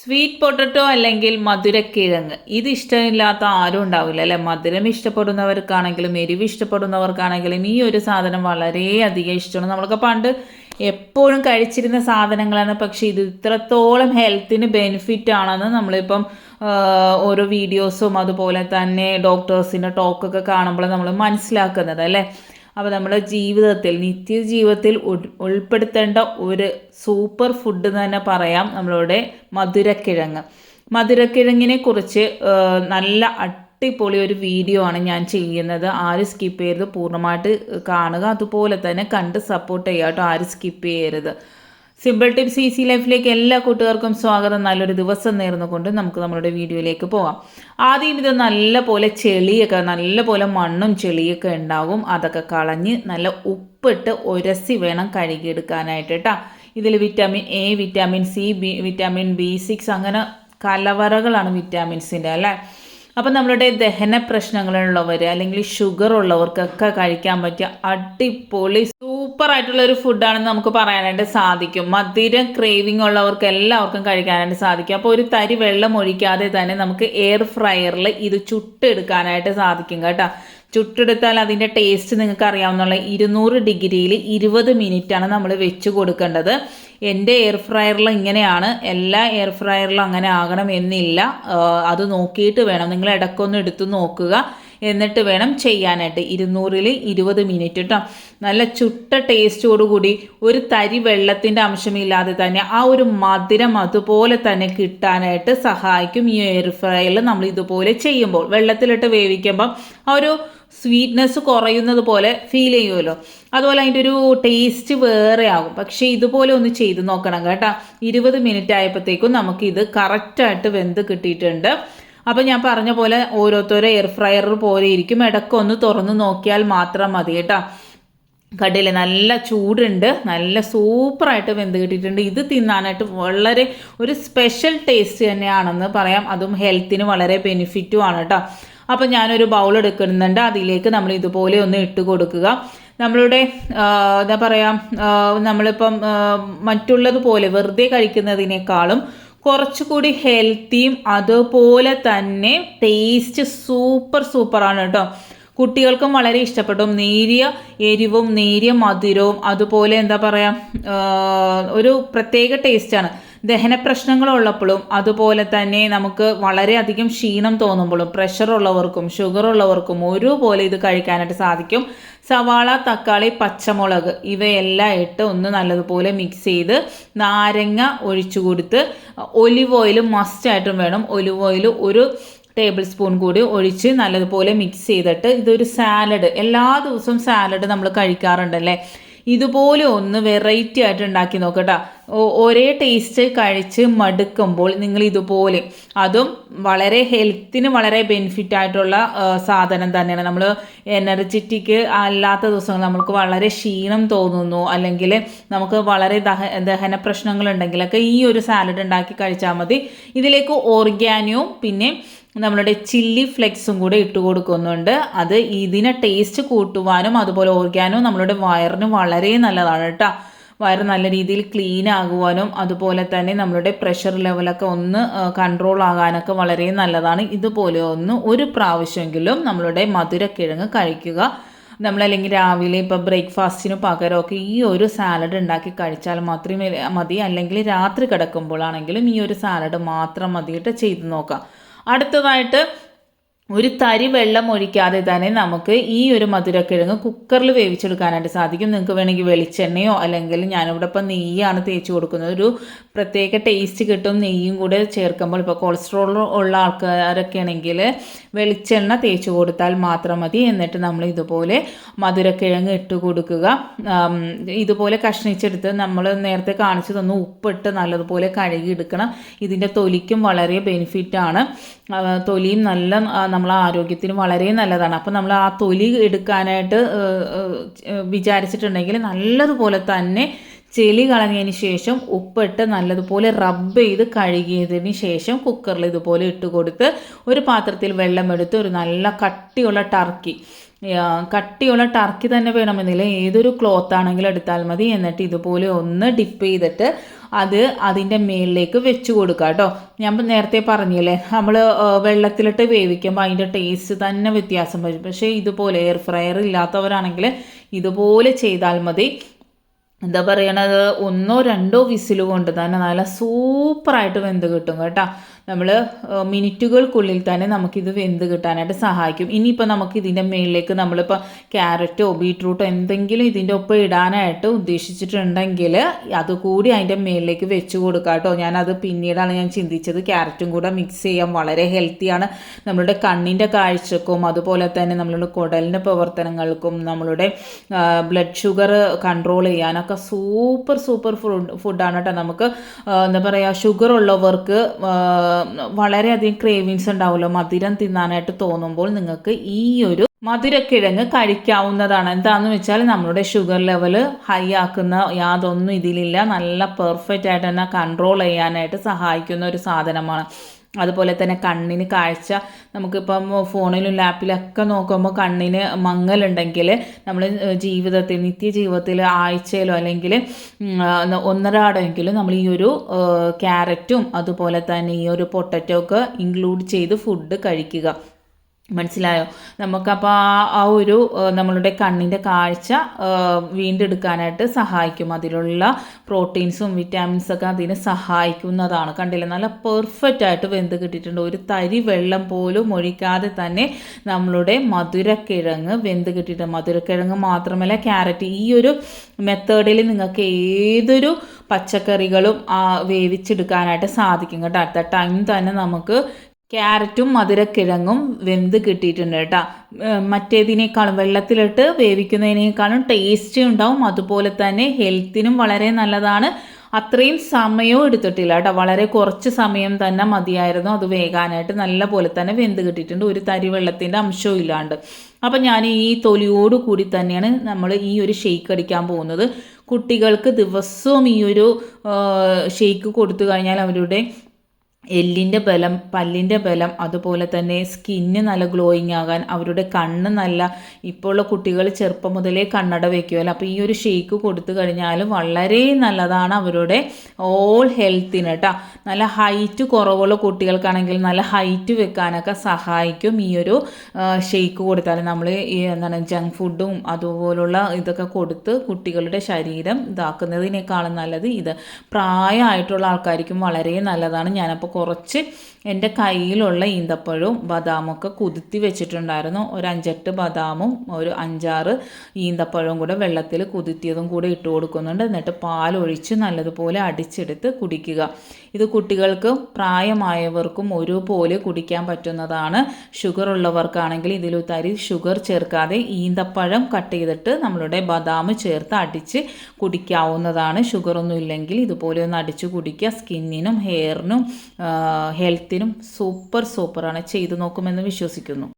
Sweet potato അല്ലെങ്കിൽ മധുരക്കിഴങ്ങ്. ഇത് ഇഷ്ടമില്ലാത്ത ആരും ഉണ്ടാവില്ല അല്ലെ? മധുരം ഇഷ്ടപ്പെടുന്നവർക്കാണെങ്കിലും എരിവ് ഇഷ്ടപ്പെടുന്നവർക്കാണെങ്കിലും ഈ ഒരു സാധനം വളരെയധികം ഇഷ്ടമാണ്. നമ്മളൊക്കെ പണ്ട് എപ്പോഴും കഴിച്ചിരുന്ന സാധനങ്ങളാണ് പക്ഷേ ഇത് ഇത്രത്തോളം ഹെൽത്തിന് ബെനിഫിറ്റ് ആണെന്ന് നമ്മളിപ്പം ഓരോ വീഡിയോസും അതുപോലെ തന്നെ ഡോക്ടേഴ്സിന്റെ ടോക്കൊക്കെ കാണുമ്പോൾ നമ്മൾ മനസ്സിലാക്കുന്നത് അല്ലേ? അപ്പോൾ നമ്മുടെ ജീവിതത്തിൽ നിത്യജീവിതത്തിൽ ഉൾപ്പെടുത്തേണ്ട ഒരു സൂപ്പർ ഫുഡ് എന്ന് തന്നെ പറയാം നമ്മളുടെ മധുരക്കിഴങ്ങ്. മധുരക്കിഴങ്ങിനെ കുറിച്ച് നല്ല അടിപൊളി ഒരു വീഡിയോ ആണ് ഞാൻ ചെയ്യുന്നത്. ആരും സ്കിപ്പ് ചെയ്യരുത്. പൂർണമായിട്ട് കാണുക. അതുപോലെ തന്നെ കണ്ട് സപ്പോർട്ട് ചെയ്യുക കേട്ടോ. ആരും സ്കിപ്പ് ചെയ്യരുത്. സിമ്പിൾ ടിപ്സ് ഈസി ലൈഫിലേക്ക് എല്ലാ കൂട്ടുകാർക്കും സ്വാഗതം. നല്ലൊരു ദിവസം നേർന്നുകൊണ്ട് നമുക്ക് നമ്മുടെ വീഡിയോയിലേക്ക് പോകാം ആദ്യം ഇത് നല്ല പോലെ ചെളിയൊക്കെ നല്ല പോലെ മണ്ണും ചെളിയൊക്കെ ഉണ്ടാകും അതൊക്കെ കളഞ്ഞ് നല്ല ഉപ്പിട്ട് ഉരസി വേണം കഴുകിയെടുക്കാനായിട്ട് കേട്ടോ ഇതിൽ vitamin A vitamin C B vitamin B six അങ്ങനെ കലവറകളാണ് വിറ്റാമിൻസിന്റെ അല്ലേ? അപ്പം നമ്മളുടെ ദഹന പ്രശ്നങ്ങളുള്ളവർ അല്ലെങ്കിൽ ഷുഗർ ഉള്ളവർക്കൊക്കെ കഴിക്കാൻ പറ്റിയ അടിപൊളി സൂപ്പർ ആയിട്ടുള്ള ഒരു ഫുഡാണെന്ന് നമുക്ക് പറയാനായിട്ട് സാധിക്കും. മധുരം ക്രേവിംഗ് ഉള്ളവർക്ക് എല്ലാവർക്കും കഴിക്കാനായിട്ട് സാധിക്കും. അപ്പോൾ ഒരു തരി വെള്ളം ഒഴിക്കാതെ തന്നെ നമുക്ക് എയർ ഫ്രയറിൽ ഇത് ചുട്ടെടുക്കാനായിട്ട് സാധിക്കും കേട്ടോ. ചുട്ടെടുത്താൽ അതിന്റെ ടേസ്റ്റ് നിങ്ങൾക്ക് അറിയാവുന്നുള്ള ഇരുന്നൂറ് ഡിഗ്രിയിൽ ഇരുപത് ആണ് നമ്മൾ വെച്ച് കൊടുക്കേണ്ടത്. എന്റെ എയർ ഫ്രയറിൽ ഇങ്ങനെയാണ്. എല്ലാ എയർ ഫ്രയറിലും അങ്ങനെ ആകണം എന്നില്ല. അത് നോക്കിയിട്ട് വേണം. നിങ്ങൾ ഇടയ്ക്കൊന്ന് എടുത്ത് നോക്കുക. എന്നിട്ട് വേണം ചെയ്യാനായിട്ട്. ഇരുന്നൂറിൽ ഇരുപത് മിനിറ്റ് കേട്ടോ നല്ല ചുട്ട ടേസ്റ്റോടുകൂടി ഒരു തരി വെള്ളത്തിന്റെ അംശമില്ലാതെ തന്നെ ആ ഒരു മധുരം അതുപോലെ തന്നെ കിട്ടാനായിട്ട് സഹായിക്കും. ഈ എയർ ഫ്രയറിൽ നമ്മൾ ഇതുപോലെ ചെയ്യുമ്പോൾ വെള്ളത്തിലിട്ട് വേവിക്കുമ്പം ആ ഒരു സ്വീറ്റ്നെസ് കുറയുന്നത് പോലെ ഫീൽ ചെയ്യുമല്ലോ. അതുപോലെ അതിന്റെ ഒരു ടേസ്റ്റ് വേറെ ആകും. പക്ഷേ ഇതുപോലെ ഒന്ന് ചെയ്ത് നോക്കണം കേട്ടോ. ഇരുപത് മിനിറ്റ് ആയപ്പോഴത്തേക്കും നമുക്കിത് കറക്റ്റായിട്ട് വെന്ത് കിട്ടിയിട്ടുണ്ട്. അപ്പോൾ ഞാൻ പറഞ്ഞ പോലെ ഓരോരുത്തരും എയർ ഫ്രയർ പോലെ ഇരിക്കും. ഇടയ്ക്കൊന്ന് തുറന്ന് നോക്കിയാൽ മാത്രം മതി കേട്ടോ. കണ്ടില്ലേ? നല്ല ചൂടുണ്ട്. നല്ല സൂപ്പറായിട്ട് വെന്ത് കിട്ടിയിട്ടുണ്ട്. ഇത് തിന്നാനായിട്ട് വളരെ ഒരു സ്പെഷ്യൽ ടേസ്റ്റ് തന്നെയാണെന്ന് പറയാം. അതും ഹെൽത്തിന് വളരെ ബെനിഫിറ്റും ആണ് കേട്ടോ. അപ്പം ഞാനൊരു ബൗൾ എടുക്കുന്നുണ്ട്. അതിലേക്ക് നമ്മൾ ഇതുപോലെ ഒന്ന് ഇട്ട് കൊടുക്കുക. നമ്മളുടെ എന്താ പറയുക നമ്മളിപ്പം മറ്റുള്ളത് മറ്റുള്ളതുപോലെ വെറുതെ കഴിക്കുന്നതിനേക്കാളും കുറച്ചുകൂടി ഹെൽത്തിയും അതുപോലെ തന്നെ ടേസ്റ്റ് സൂപ്പർ സൂപ്പറാണ് കേട്ടോ. കുട്ടികൾക്കും വളരെ ഇഷ്ടപ്പെടും. നേരിയ എരിവും നേരിയ മധുരവും അതുപോലെ എന്താ പറയുക ഒരു പ്രത്യേക ടേസ്റ്റാണ്. ദഹന പ്രശ്നങ്ങളുള്ളപ്പോഴും അതുപോലെ തന്നെ നമുക്ക് വളരെയധികം ക്ഷീണം തോന്നുമ്പോഴും പ്രഷർ ഉള്ളവർക്കും ഷുഗർ ഉള്ളവർക്കും ഒരുപോലെ ഇത് കഴിക്കാനായിട്ട് സാധിക്കും. സവാള തക്കാളി പച്ചമുളക് ഇവയെല്ലാം ഇട്ട് ഒന്ന് നല്ലതുപോലെ മിക്സ് ചെയ്ത് നാരങ്ങ ഒഴിച്ചു കൊടുത്ത് ഒലിവ് ഓയിൽ മസ്റ്റായിട്ടും വേണം. ഒലിവ് ഓയിൽ ഒരു ടേബിൾ സ്പൂൺ കൂടി ഒഴിച്ച് നല്ലതുപോലെ മിക്സ് ചെയ്തിട്ട് ഇതൊരു സാലഡ് എല്ലാ ദിവസവും സാലഡ് നമ്മൾ കഴിക്കാറുണ്ടല്ലേ? ഇതുപോലെ ഒന്ന് വെറൈറ്റി ആയിട്ട് ഉണ്ടാക്കി നോക്കട്ടോ ഒരേ ടേസ്റ്റ് കഴിച്ച് മടുക്കുമ്പോൾ നിങ്ങൾ ഇതുപോലെ അതും വളരെ ഹെൽത്തിന് വളരെ ബെനിഫിറ്റ് ആയിട്ടുള്ള സാധനം തന്നെയാണ്. നമ്മൾ എനർജറ്റിക് അല്ലാത്ത ദിവസങ്ങൾ നമുക്ക് വളരെ ക്ഷീണം തോന്നുന്നു. അല്ലെങ്കിൽ നമുക്ക് വളരെ ദഹ ദഹന പ്രശ്നങ്ങളുണ്ടെങ്കിലൊക്കെ ഈ ഒരു സാലഡ് ഉണ്ടാക്കി കഴിച്ചാൽ മതി. ഇതിലേക്ക് ഓർഗാനിയും പിന്നെ നമ്മളുടെ ചില്ലി ഫ്ലെക്സും കൂടെ ഇട്ട് കൊടുക്കുന്നുണ്ട്. അത് ഇതിനെ ടേസ്റ്റ് കൂട്ടുവാനും അതുപോലെ ഓർഗാനോ നമ്മളുടെ വയറിന് വളരെ നല്ലതാണ് കേട്ടോ. വയറ് നല്ല രീതിയിൽ ക്ലീൻ ആകുവാനും അതുപോലെ തന്നെ നമ്മളുടെ പ്രഷർ ലെവലൊക്കെ ഒന്ന് കൺട്രോൾ ആകാനൊക്കെ വളരെ നല്ലതാണ്. ഇതുപോലെ ഒന്ന് ഒരു പ്രാവശ്യമെങ്കിലും നമ്മളുടെ മധുരക്കിഴങ്ങ് കഴിക്കുക. നമ്മളല്ലെങ്കിൽ രാവിലെ ഇപ്പോൾ ബ്രേക്ക്ഫാസ്റ്റിന് പകരമൊക്കെ ഈ ഒരു സാലഡ് ഉണ്ടാക്കി കഴിച്ചാൽ മാത്രമേ മതി. അല്ലെങ്കിൽ രാത്രി കിടക്കുമ്പോഴാണെങ്കിലും ഈ ഒരു സാലഡ് മാത്രം മതിയിട്ട് ചെയ്ത് നോക്കാം അടുത്തതായിട്ട് ഒരു തരി വെള്ളം ഒഴിക്കാതെ തന്നെ നമുക്ക് ഈ ഒരു മധുരക്കിഴങ്ങ് കുക്കറിൽ വേവിച്ചെടുക്കാനായിട്ട് സാധിക്കും. നിങ്ങൾക്ക് വേണമെങ്കിൽ വെളിച്ചെണ്ണയോ അല്ലെങ്കിൽ ഞാനിവിടെ ഇപ്പം നെയ്യാണ് തേച്ച് കൊടുക്കുന്നത്. ഒരു പ്രത്യേക ടേസ്റ്റ് കിട്ടും നെയ്യും കൂടെ ചേർക്കുമ്പോൾ. ഇപ്പോൾ കൊളസ്ട്രോൾ ഉള്ള ആൾക്കാരൊക്കെ ആണെങ്കിൽ വെളിച്ചെണ്ണ തേച്ച് കൊടുത്താൽ മാത്രം മതി. എന്നിട്ട് നമ്മൾ ഇതുപോലെ മധുരക്കിഴങ്ങ് ഇട്ട് കൊടുക്കുക. ഇതുപോലെ കഷ്ണിച്ചെടുത്ത് നമ്മൾ നേരത്തെ കാണിച്ചു തന്നു. ഉപ്പിട്ട് നല്ലതുപോലെ കഴുകി എടുക്കണം ഇതിന്റെ തൊലിക്കും വളരെ ബെനിഫിറ്റാണ് തൊലിയും നല്ല നമ്മളെ ആരോഗ്യത്തിന് വളരെ നല്ലതാണ്. അപ്പോൾ നമ്മൾ ആ തൊലി എടുക്കാനായിട്ട് വിചാരിച്ചിട്ടുണ്ടെങ്കിൽ നല്ലതുപോലെ തന്നെ ചെളി കളഞ്ഞതിന് ശേഷം ഉപ്പിട്ട് നല്ലതുപോലെ റബ്ബ് ചെയ്ത് കഴുകിയതിന് ശേഷം കുക്കറിൽ ഇതുപോലെ ഇട്ട് കൊടുത്ത് ഒരു പാത്രത്തിൽ വെള്ളമെടുത്ത് ഒരു നല്ല കട്ടിയുള്ള ടർക്കി കട്ടിയുള്ള ടർക്കി തന്നെ വേണമെന്നില്ല. ഏതൊരു ക്ലോത്ത് ആണെങ്കിലും എടുത്താൽ മതി. എന്നിട്ട് ഇതുപോലെ ഒന്ന് ഡിപ്പ് ചെയ്തിട്ട് അത് അതിന്റെ മേളിലേക്ക് വെച്ച് കൊടുക്കുക കേട്ടോ. ഞാൻ നേരത്തെ പറഞ്ഞില്ലേ നമ്മൾ വെള്ളത്തിലിട്ട് വേവിക്കുമ്പോൾ അതിന്റെ ടേസ്റ്റ് തന്നെ വ്യത്യാസം വരും. പക്ഷേ ഇതുപോലെ എയർ ഫ്രയർ ഇല്ലാത്തവരാണെങ്കിൽ ഇതുപോലെ ചെയ്താൽ മതി. എന്താ പറയണത്? ഒന്നോ രണ്ടോ വിസിൽ കൊണ്ട് തന്നെ നല്ല സൂപ്പറായിട്ട് വെന്ത് കിട്ടും കേട്ടോ. നമ്മൾ മിനിറ്റുകൾക്കുള്ളിൽ തന്നെ നമുക്കിത് വെന്ത് കിട്ടാനായിട്ട് സഹായിക്കും. ഇനിയിപ്പോൾ നമുക്ക് ഇതിന്റെ മേളിലേക്ക് നമ്മളിപ്പോൾ ക്യാരറ്റോ ബീട്രൂട്ടോ എന്തെങ്കിലും ഇതിന്റെ ഒപ്പം ഇടാനായിട്ട് ഉദ്ദേശിച്ചിട്ടുണ്ടെങ്കിൽ അതുകൂടി അതിന്റെ മേളിലേക്ക് വെച്ച് കൊടുക്കാം കേട്ടോ ഞാനത് പിന്നീടാണ് ഞാൻ ചിന്തിച്ചത് ക്യാരറ്റും കൂടെ മിക്സ് ചെയ്യാം വളരെ ഹെൽത്തിയാണ് നമ്മളുടെ കണ്ണിന്റെ കാഴ്ചക്കും അതുപോലെ തന്നെ നമ്മളുടെ കുടലിന്റെ പ്രവർത്തനങ്ങൾക്കും നമ്മളുടെ ബ്ലഡ് ഷുഗർ കൺട്രോൾ ചെയ്യാനൊക്കെ സൂപ്പർ സൂപ്പർ ഫുഡ് ഫുഡാണ് കേട്ടോ നമുക്ക് എന്താ പറയുക ഷുഗർ ഉള്ളവർക്ക് വളരെയധികം ക്രേവിങ്സ് ഉണ്ടാവുമല്ലോ. മധുരം തിന്നാനായിട്ട് തോന്നുമ്പോൾ നിങ്ങൾക്ക് ഈ ഒരു മധുരക്കിഴങ്ങ് കഴിക്കാവുന്നതാണ്. എന്താണെന്ന് വെച്ചാൽ നമ്മുടെ ഷുഗർ ലെവൽ ഹൈ ആക്കുന്ന യാതൊന്നും ഇതിലില്ല. നല്ല പെർഫെക്റ്റ് ആയിട്ട് തന്നെ കൺട്രോൾ ചെയ്യാനായിട്ട് സഹായിക്കുന്ന ഒരു സാധനമാണ്. അതുപോലെ തന്നെ കണ്ണിന് കാഴ്ച. നമുക്കിപ്പം ഫോണിലും ലാപ്പിലൊക്കെ നോക്കുമ്പോൾ കണ്ണിന് മങ്ങലുണ്ടെങ്കിൽ നമ്മൾ ജീവിതത്തിൽ നിത്യജീവിതത്തിൽ ആഴ്ചയിലോ അല്ലെങ്കിൽ ഒന്നരാടെങ്കിലും നമ്മൾ ഈ ഒരു ക്യാരറ്റും അതുപോലെ തന്നെ ഈ ഒരു പൊട്ടറ്റോ ഒക്കെ ഇൻക്ലൂഡ് ചെയ്ത് ഫുഡ് കഴിക്കുക. മനസ്സിലായോ? നമുക്കപ്പോൾ ആ ഒരു നമ്മളുടെ കണ്ണിന്റെ കാഴ്ച വീണ്ടെടുക്കാനായിട്ട് സഹായിക്കും. അതിലുള്ള പ്രോട്ടീൻസും വിറ്റാമിൻസൊക്കെ അതിന് സഹായിക്കുന്നതാണ്. കണ്ടില്ലേ? നല്ല പെർഫെക്റ്റ് ആയിട്ട് വെന്ത് കിട്ടിയിട്ടുണ്ട്. ഒരു തരി വെള്ളം പോലും ഒഴിക്കാതെ തന്നെ നമ്മളുടെ മധുരക്കിഴങ്ങ് വെന്ത് കിട്ടിയിട്ടുണ്ട്. മധുരക്കിഴങ്ങ് മാത്രമല്ല ക്യാരറ്റ്. ഈ ഒരു മെത്തേഡിൽ നിങ്ങൾക്ക് ഏതൊരു പച്ചക്കറികളും വേവിച്ചെടുക്കാനായിട്ട് സാധിക്കും കേട്ടോ. അറ്റ് ടൈം തന്നെ നമുക്ക് ക്യാരറ്റും മധുരക്കിഴങ്ങും വെന്ത് കിട്ടിയിട്ടുണ്ട് കേട്ടോ. മറ്റേതിനേക്കാളും വെള്ളത്തിലിട്ട് വേവിക്കുന്നതിനേക്കാളും ടേസ്റ്റ് ഉണ്ടാവും. അതുപോലെ തന്നെ ഹെൽത്തിനും വളരെ നല്ലതാണ്. അത്രയും സമയവും എടുത്തിട്ടില്ല കേട്ടോ. വളരെ കുറച്ച് സമയം തന്നെ മതിയായിരുന്നു അത് വേകാനായിട്ട്. നല്ല പോലെ തന്നെ വെന്ത് കിട്ടിയിട്ടുണ്ട്. ഒരു തരി വെള്ളത്തിന്റെ അംശവും ഇല്ലാണ്ട്. അപ്പം ഞാൻ ഈ തൊലിയോട് കൂടി തന്നെയാണ് നമ്മൾ ഈ ഒരു ഷെയ്ക്ക് അടിക്കാൻ പോകുന്നത്. കുട്ടികൾക്ക് ദിവസവും ഈ ഒരു ഷെയ്ക്ക് കൊടുത്തു കഴിഞ്ഞാൽ അവരുടെ എല്ലിന്റെ ബലം പല്ലിന്റെ ബലം അതുപോലെ തന്നെ സ്കിന്ന് നല്ല ഗ്ലോയിങ് ആകാൻ അവരുടെ കണ്ണ് നല്ല ഇപ്പോൾ ഉള്ള കുട്ടികൾ ചെറുപ്പം മുതലേ കണ്ണട വയ്ക്കുമല്ലോ അപ്പോൾ ഈ ഒരു ഷേക്ക് കൊടുത്തു കഴിഞ്ഞാൽ വളരെ നല്ലതാണ് അവരുടെ ഓൾ ഹെൽത്തിന് കേട്ടോ നല്ല ഹൈറ്റ് കുറവുള്ള കുട്ടികൾക്കാണെങ്കിൽ നല്ല ഹൈറ്റ് വെക്കാനൊക്കെ സഹായിക്കും ഈ ഒരു ഷേക്ക് കൊടുത്താൽ നമ്മൾ ഈ എന്താണ് ജങ്ക് ഫുഡും അതുപോലുള്ള ഇതൊക്കെ കൊടുത്ത് കുട്ടികളുടെ ശരീരം ഇതാക്കുന്നതിനേക്കാളും നല്ലത് ഇത്. പ്രായമായിട്ടുള്ള ആൾക്കാർക്കും വളരെ നല്ലതാണ്. ഞാനപ്പോൾ കുറച്ച് എന്റെ കയ്യിലുള്ള ഈന്തപ്പഴവും ബദാമൊക്കെ കുതിർത്തി വെച്ചിട്ടുണ്ടായിരുന്നു. ഒരു അഞ്ചെട്ട് ബദാമും ഒരു അഞ്ചാറ് ഈന്തപ്പഴവും കൂടെ വെള്ളത്തിൽ കുതിർത്തിയതും കൂടെ ഇട്ട് കൊടുക്കുന്നുണ്ട്. എന്നിട്ട് പാലൊഴിച്ച് നല്ലതുപോലെ അടിച്ചെടുത്ത് കുടിക്കുക. ഇത് കുട്ടികൾക്കും പ്രായമായവർക്കും ഒരുപോലെ കുടിക്കാൻ പറ്റുന്നതാണ്. ഷുഗർ ഉള്ളവർക്കാണെങ്കിൽ ഇതിൽ തരി ഷുഗർ ചേർക്കാതെ ഈന്തപ്പഴം കട്ട് ചെയ്തിട്ട് നമ്മളുടെ ബദാം ചേർത്ത് അടിച്ച് കുടിക്കാവുന്നതാണ്. ഷുഗറൊന്നും ഇല്ലെങ്കിൽ ഇതുപോലെ ഒന്ന് അടിച്ച് കുടിക്കുക. സ്കിന്നിനും ഹെയറിനും ഹെൽത്തിനും സൂപ്പർ സൂപ്പറാണ് ചെയ്തു നോക്കുമെന്ന് വിശ്വസിക്കുന്നു.